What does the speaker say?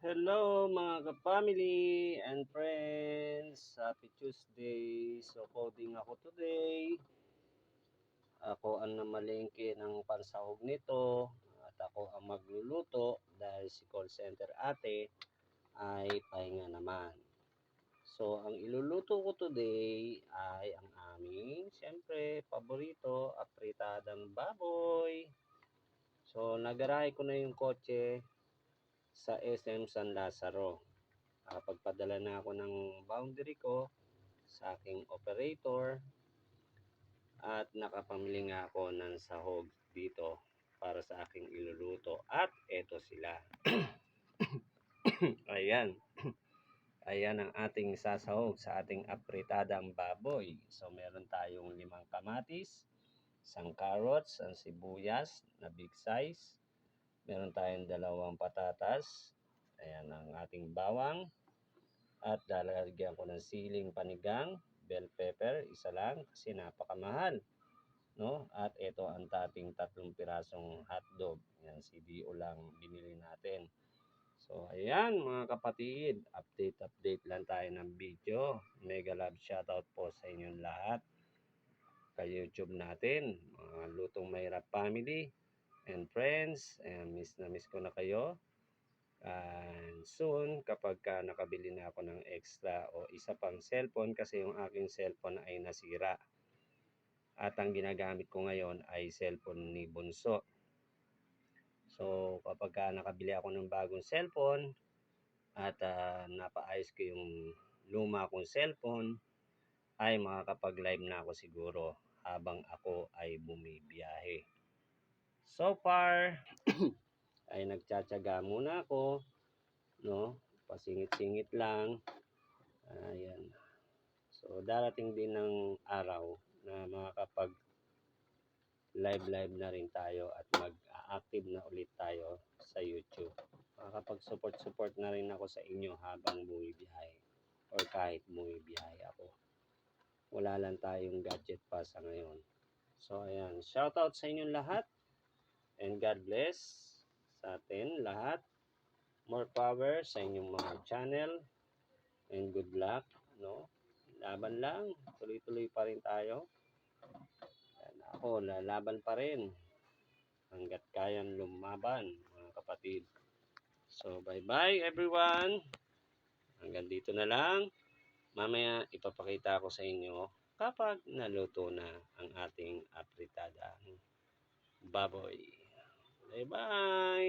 Hello mga ka-family and friends. Happy Tuesday. So coding ako today. Ako ang namalengke ng pansahog nito at ako ang magluluto dahil si call center ate ay pahinga naman. So ang iluluto ko today ay ang aming siyempre paborito apritadang baboy. So nagarahe ko na yung kotse sa SM San Lazaro. Nakapagpadala na ako ng boundary ko sa aking operator at nakapamili nga ako ng sahog dito para sa aking iluluto. At eto sila. Ayan. Ayan ang ating sasahog sa ating apritadang baboy. So meron tayong limang kamatis, isang carrots, ang sibuyas na big size, Meron tayong dalawang patatas. Ayan ang ating bawang. At lalagyan ko ng siling panigang, bell pepper, isa lang kasi napakamahal. No? At ito ang tating tatlong pirasong hotdog. Yan, CDO lang binili natin. So, ayan mga kapatid, update-update lang tayo ng video. Mega love shoutout po sa inyong lahat. Kay YouTube natin, mga Lutong Mahirap Family and friends. Ayan, miss na miss ko na kayo. And soon, kapag ka nakabili na ako ng extra o isa pang cellphone kasi yung aking cellphone ay nasira. At ang ginagamit ko ngayon ay cellphone ni Bunso. So, kapag ka nakabili ako ng bagong cellphone at uh, napaayos ko yung luma kong cellphone, ay makakapag-live na ako siguro habang ako ay bumibiyahe. So far, ay nagtsatsaga muna ako, no? Pasingit-singit lang. Ayan. So, darating din ng araw na makakapag live-live na rin tayo at mag-active na ulit tayo sa YouTube. Makakapag-support-support na rin ako sa inyo habang bumibiyahe or kahit bumibiyahe ako. Wala lang tayong gadget pa sa ngayon. So, ayan. Shoutout sa inyong lahat. And God bless sa atin lahat. More power sa inyong mga channel. And good luck, no? Laban lang. Tuloy-tuloy pa rin tayo. Yan, ako, lalaban pa rin. Hanggat kayang lumaban, mga kapatid. So, bye-bye everyone. Hanggang dito na lang. Mamaya ipapakita ko sa inyo kapag naluto na ang ating apritada baboy. Bye-bye!